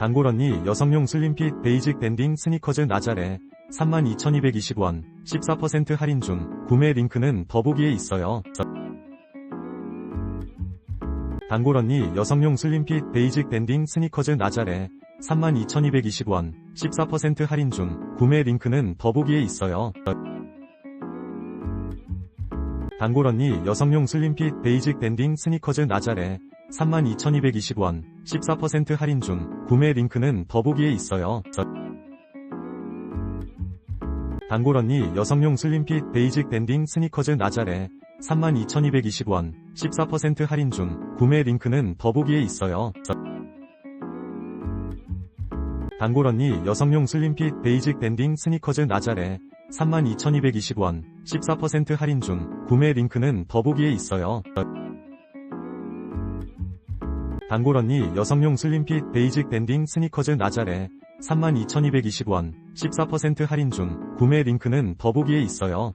단골 언니 여성용 슬림핏 베이직 밴딩 스니커즈 나자레 32,220원 14% 할인 중 구매 링크는 더보기에 있어요. 단골 언니 여성용 슬림핏 베이직 밴딩 스니커즈 나자레 32,220원 14% 할인 중 구매 링크는 더보기에 있어요. 단골 언니 여성용 슬림핏 베이직 밴딩 스니커즈 나자레 32,220원 14% 할인 중 구매 링크는 더보기에 있어요. 단골 언니 여성용 슬림핏 베이직 밴딩 스니커즈 나자레 32,220원 14% 할인 중 구매 링크는 더보기에 있어요. 단골 언니 여성용 슬림핏 베이직 밴딩 스니커즈 나자레 32,220원 14% 할인 중 구매 링크는 더보기에 있어요. 단골 언니 여성용 슬림핏 베이직 밴딩 스니커즈 나자레 32,220원 14% 할인 중 구매 링크는 더보기에 있어요.